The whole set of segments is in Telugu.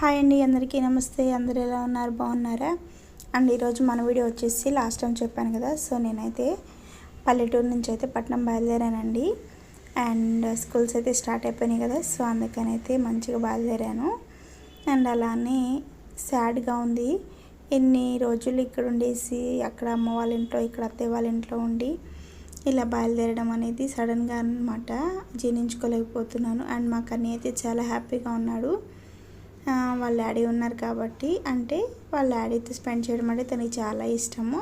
హాయ్ అండి అందరికీ నమస్తే. అందరు ఎలా ఉన్నారు? బాగున్నారా? అండ్ ఈరోజు మన వీడియో వచ్చేసి లాస్ట్ టైం చెప్పాను కదా సో నేనైతే పల్లెటూరు నుంచి అయితే పట్నం బయలుదేరానండి. అండ్ స్కూల్స్ అయితే స్టార్ట్ అయిపోయినాయి కదా సో అందుకనైతే మంచిగా బయలుదేరాను. అండ్ అలానే సాడ్గా ఉంది. ఎన్ని రోజులు ఇక్కడ ఉండేసి అక్కడ అమ్మ వాళ్ళ ఇంట్లో ఇక్కడ అత్తయ్య వాళ్ళ ఇంట్లో ఉండి ఇలా బయలుదేరడం అనేది సడన్గా అనమాట జీర్ణించుకోలేకపోతున్నాను. అండ్ మా కన్నీ అయితే చాలా హ్యాపీగా ఉన్నాడు. వాళ్ళ డాడీ ఉన్నారు కాబట్టి అంటే వాళ్ళ డాడీతో స్పెండ్ చేయడం అంటే తనకి చాలా ఇష్టము.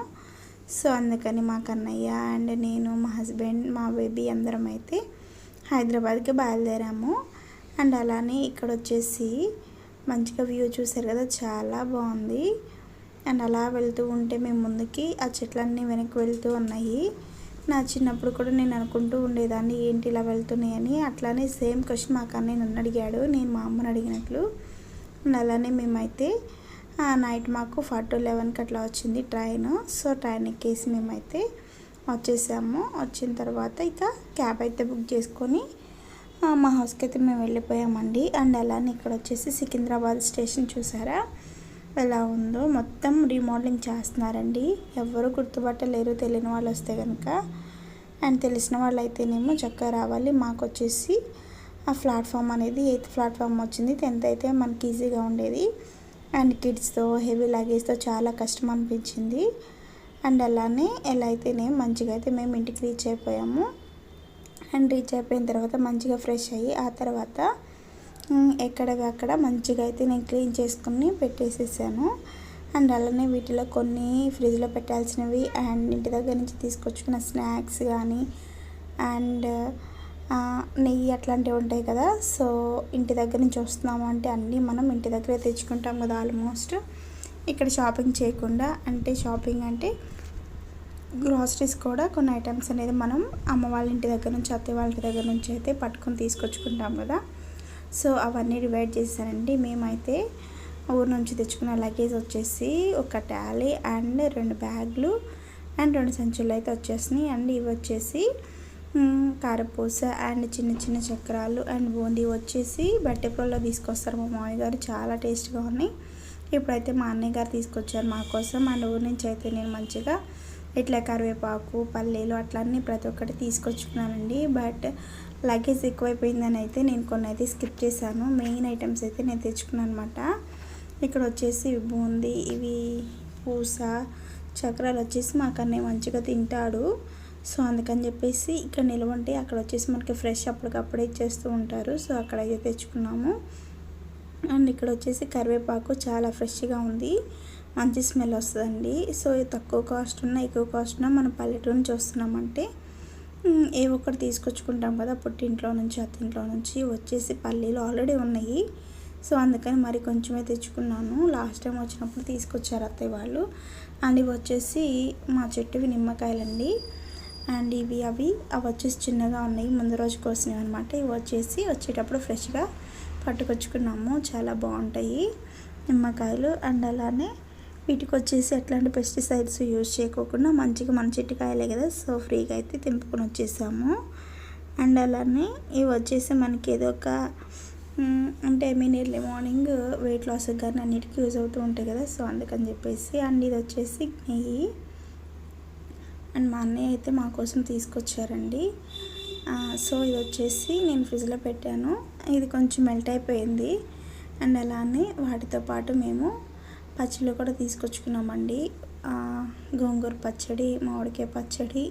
సో అందుకని మా కన్నయ్య అండ్ నేను మా హస్బెండ్ మా బేబీ అందరం అయితే హైదరాబాద్కి బయలుదేరాము. అండ్ అలానే ఇక్కడ వచ్చేసి మంచిగా వ్యూ చూసారు కదా చాలా బాగుంది. అండ్ అలా వెళ్తూ ఉంటే మేము ముందుకి ఆ చెట్లన్నీ వెనక్కి వెళ్తూ ఉన్నాయి. నా చిన్నప్పుడు కూడా నేను అనుకుంటూ ఉండేదాన్ని ఏంటి ఇలా వెళ్తున్నాయని. అట్లానే సేమ్ క్వశ్చన్ మా కన్నయ్య నన్ను అడిగాడు నేను మా అమ్మని అడిగినట్లు. అలానే మేమైతే నైట్ మాకు ఫార్ టు లెవెన్కి అట్లా వచ్చింది ట్రైన్. సో ట్రైన్ ఎక్కేసి మేమైతే వచ్చేసాము. వచ్చిన తర్వాత ఇక క్యాబ్ అయితే బుక్ చేసుకొని మా హౌస్కి అయితే మేము వెళ్ళిపోయామండి. అండ్ అలానే ఇక్కడ వచ్చేసి సికింద్రాబాద్ స్టేషన్ చూసారా? ఎలా ఉందో. మొత్తం రీమోడలింగ్ చేస్తున్నారండి. ఎవరు గుర్తుపట్టలేరు. తెలియని వాళ్ళు వస్తే కనుక అండ్ తెలిసిన వాళ్ళు అయితేనేమో చక్కగా రావాలి. మాకు వచ్చేసి ఆ ప్లాట్ఫామ్ అనేది ఎయిత్ ప్లాట్ఫామ్ వచ్చింది. టెన్త్ అయితే మనకి ఈజీగా ఉండేది. అండ్ కిడ్స్తో హెవీ లగేజ్తో చాలా కష్టం అనిపించింది. అండ్ అలానే ఎలా అయితేనే మంచిగా అయితే మేము ఇంటికి రీచ్ అయిపోయాము. అండ్ రీచ్ అయిపోయిన తర్వాత మంచిగా ఫ్రెష్ అయ్యి ఆ తర్వాత ఎక్కడవి అక్కడ మంచిగా అయితే నేను క్లీన్ చేసుకుని పెట్టేసేసాను. అండ్ అలానే వీటిలో కొన్ని ఫ్రిడ్జ్లో పెట్టాల్సినవి అండ్ ఇంటి దగ్గర నుంచి తీసుకొచ్చుకున్న స్నాక్స్ కానీ అండ్ నెయ్యి అట్లాంటివి ఉంటాయి కదా సో ఇంటి దగ్గర నుంచి వస్తున్నాము అంటే అన్నీ మనం ఇంటి దగ్గరే తెచ్చుకుంటాం కదా ఆల్మోస్ట్ ఇక్కడ షాపింగ్ చేయకుండా అంటే షాపింగ్ అంటే గ్రాసరీస్ కూడా కొన్ని ఐటమ్స్ అనేది మనం అమ్మ వాళ్ళ ఇంటి దగ్గర నుంచి అత్తయ్య వాళ్ళ ఇంటి దగ్గర నుంచి అయితే పట్టుకొని తీసుకొచ్చుకుంటాం కదా. సో అవన్నీ డివైడ్ చేశానండి మేమైతే ఊరు నుంచి తెచ్చుకున్న లగేజ్ వచ్చేసి ఒక ట్యాలీ అండ్ రెండు బ్యాగులు అండ్ రెండు సంచులు అయితే వచ్చేసినాయి. అండ్ ఇవి వచ్చేసి కారపూస అండ్ చిన్న చిన్న చక్రాలు అండ్ బూందీ వచ్చేసి బట్టెపురలో తీసుకొస్తారు మా మామయ్య గారు. చాలా టేస్ట్గా ఉన్నాయి. ఇప్పుడైతే మా అన్నయ్య గారు తీసుకొచ్చారు మా కోసం. అండ్ ఊరి నుంచి అయితే నేను మంచిగా ఇట్లా కరివేపాకు పల్లీలు అట్లన్నీ ప్రతి ఒక్కటి తీసుకొచ్చుకున్నానండి. బట్ లగేజ్ ఎక్కువైపోయిందని అయితే నేను కొన్ని అయితే స్కిప్ చేశాను. మెయిన్ ఐటమ్స్ అయితే నేను తెచ్చుకున్నాను అనమాట ఇక్కడ వచ్చేసి బూందీ ఇవి పూస చక్రాలు వచ్చేసి మా కన్నయ్య మంచిగా తింటాడు. సో అందుకని చెప్పేసి ఇక్కడ నిలవంటే అక్కడ వచ్చేసి మనకి ఫ్రెష్ అప్పటికప్పుడే ఇచ్చేస్తూ ఉంటారు. సో అక్కడ అయితే తెచ్చుకున్నాము. అండ్ ఇక్కడ వచ్చేసి కరివేపాకు చాలా ఫ్రెష్గా ఉంది. మంచి స్మెల్ వస్తుందండి. సో తక్కువ కాస్ట్ ఉన్న ఎక్కువ కాస్ట్ ఉన్న మనం పల్లెటూరు నుంచి వస్తున్నామంటే ఏ ఒక్కటి తీసుకొచ్చుకుంటాం కదా పుట్టింట్లో నుంచి అత్తింట్లో నుంచి వచ్చేసి పల్లీలు ఆల్రెడీ ఉన్నాయి. సో అందుకని మరి కొంచెమే తెచ్చుకున్నాను. లాస్ట్ టైం వచ్చినప్పుడు తీసుకొచ్చారు అత్తయ్య వాళ్ళు. అండ్ ఇవి వచ్చేసి మా చెట్టువి నిమ్మకాయలండి. అండ్ ఇవి అవి అవి వచ్చేసి చిన్నగా ఉన్నాయి. ముందు రోజు కోసినవి అనమాట ఇవి వచ్చేసి వచ్చేటప్పుడు ఫ్రెష్గా పట్టుకొచ్చుకున్నాము. చాలా బాగుంటాయి నిమ్మకాయలు. అండ్ అలానే వీటికి వచ్చేసి ఎట్లాంటి పెస్టిసైడ్స్ యూజ్ చేయకోకుండా మంచిగా మన చెట్టుకాయలే కదా సో ఫ్రీగా అయితే తెంపుకొని వచ్చేసాము. అండ్ అలానే ఇవి వచ్చేసి మనకి ఏదో ఒక అంటే I mean early morning weight loss కానీ అన్నిటికీ యూజ్ అవుతూ ఉంటాయి కదా సో అందుకని చెప్పేసి. అండ్ ఇది వచ్చేసి నెయ్యి. అండ్ మా అన్నయ్య అయితే మా కోసం తీసుకొచ్చారండి. సో ఇది వచ్చేసి నేను ఫ్రిడ్జ్లో పెట్టాను. ఇది కొంచెం మెల్ట్ అయిపోయింది. అండ్ అలానే వాటితో పాటు మేము పచ్చళ్ళు కూడా తీసుకొచ్చుకున్నామండి. గోంగూర పచ్చడి మామిడికాయ పచ్చడి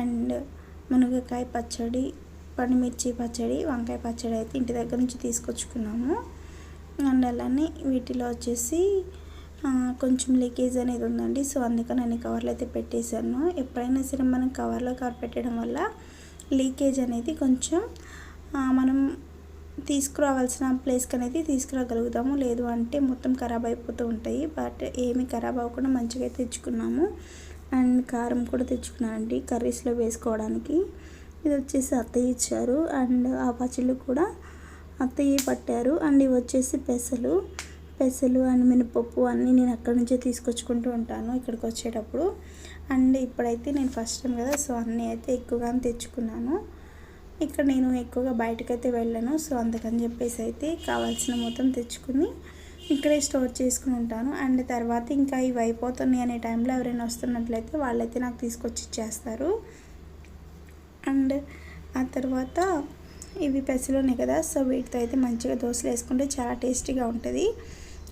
అండ్ మునగకాయ పచ్చడి పండుమిర్చి పచ్చడి వంకాయ పచ్చడి అయితే ఇంటి దగ్గర నుంచి తీసుకొచ్చుకున్నాము. అండ్ అలానే వీటిలో వచ్చేసి కొంచెం లీకేజ్ అనేది ఉందండి. సో అందుకని నేను కవర్లో అయితే పెట్టేశాను. ఎప్పుడైనా సరే మనం కవర్లో కవర్ పెట్టడం వల్ల లీకేజ్ అనేది కొంచెం మనం తీసుకురావాల్సిన ప్లేస్కి అనేది తీసుకురాగలుగుతాము. లేదు అంటే మొత్తం ఖరాబ్ అయిపోతూ ఉంటాయి. బట్ ఏమి ఖరాబ్ అవ్వకుండా మంచిగా తెచ్చుకున్నాము. అండ్ కారం కూడా తెచ్చుకున్నానండి కర్రీస్లో వేసుకోవడానికి. ఇది వచ్చేసి అత్తయ్య ఇచ్చారు. అండ్ ఆ పచ్చళ్ళు కూడా అత్తయ్య పట్టారు. అండ్ ఇవి వచ్చేసి పెసలు. పెసలు అండ్ మినపప్పు అన్నీ నేను అక్కడ నుంచే తీసుకొచ్చుకుంటూ ఉంటాను ఇక్కడికి వచ్చేటప్పుడు. అండ్ ఇప్పుడైతే నేను ఫస్ట్ టైం కదా సో అన్నీ అయితే ఎక్కువగానే తెచ్చుకున్నాను. ఇక్కడ నేను ఎక్కువగా బయటకైతే వెళ్ళాను సో అందుకని చెప్పేసి అయితే కావాల్సిన మొత్తం తెచ్చుకుని ఇక్కడే స్టోర్ చేసుకుని ఉంటాను. అండ్ తర్వాత ఇంకా ఇవి అయిపోతున్నాయి అనే టైంలో ఎవరైనా వస్తున్నట్లయితే వాళ్ళైతే నాకు తీసుకొచ్చి ఇచ్చేస్తారు. అండ్ ఆ తర్వాత ఇవి పెసలున్నాయి కదా సో వీటితో అయితే మంచిగా దోశలు వేసుకుంటే చాలా టేస్టీగా ఉంటుంది.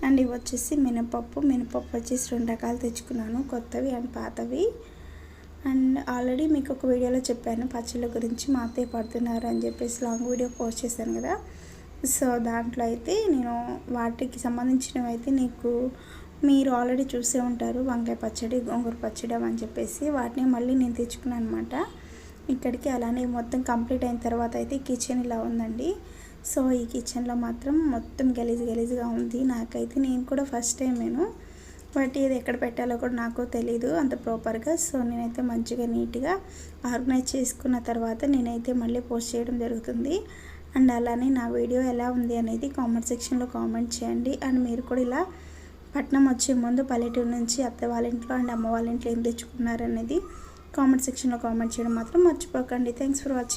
అండ్ ఇవి వచ్చేసి మినపప్పు. మినపప్పు వచ్చేసి రెండు రకాలు తెచ్చుకున్నాను. కొత్తవి అండ్ పాతవి. అండ్ ఆల్రెడీ మీకు ఒక వీడియోలో చెప్పాను పచ్చళ్ళ గురించి మా అత్తయ్య పడుతున్నారు అని చెప్పేసి లాంగ్ వీడియో పోస్ట్ చేశాను కదా. సో దాంట్లో అయితే నేను వాటికి సంబంధించినవి అయితే నీకు మీరు ఆల్రెడీ చూసే ఉంటారు. వంకాయ పచ్చడి గోంగూర పచ్చడి అని చెప్పేసి వాటిని మళ్ళీ నేను తెచ్చుకున్నాను అనమాట ఇక్కడికి అలానే మొత్తం కంప్లీట్ అయిన తర్వాత అయితే కిచెన్ ఇలా ఉందండి. సో ఈ కిచెన్లో మాత్రం మొత్తం గలీజ్ గలీజ్గా ఉంది. నాకైతే నేను కూడా ఫస్ట్ టైం నేను బట్ ఇది ఎక్కడ పెట్టాలో కూడా నాకు తెలియదు అంత ప్రాపర్గా సో నేనైతే మంచిగా నీట్గా ఆర్గనైజ్ చేసుకున్న తర్వాత నేనైతే మళ్ళీ పోస్ట్ చేయడం జరుగుతుంది. అండ్ అలానే నా వీడియో ఎలా ఉంది అనేది కామెంట్ సెక్షన్లో కామెంట్ చేయండి. అండ్ మీరు కూడా ఇలా పట్నం వచ్చే ముందు పల్లెటూరు నుంచి అత్త వాళ్ళ ఇంట్లో అండ్ అమ్మ వాళ్ళ ఇంట్లో ఏం తెచ్చుకున్నారనేది కామెంట్ సెక్షన్లో కామెంట్ చేయడం మాత్రం మర్చిపోకండి. Thanks for watching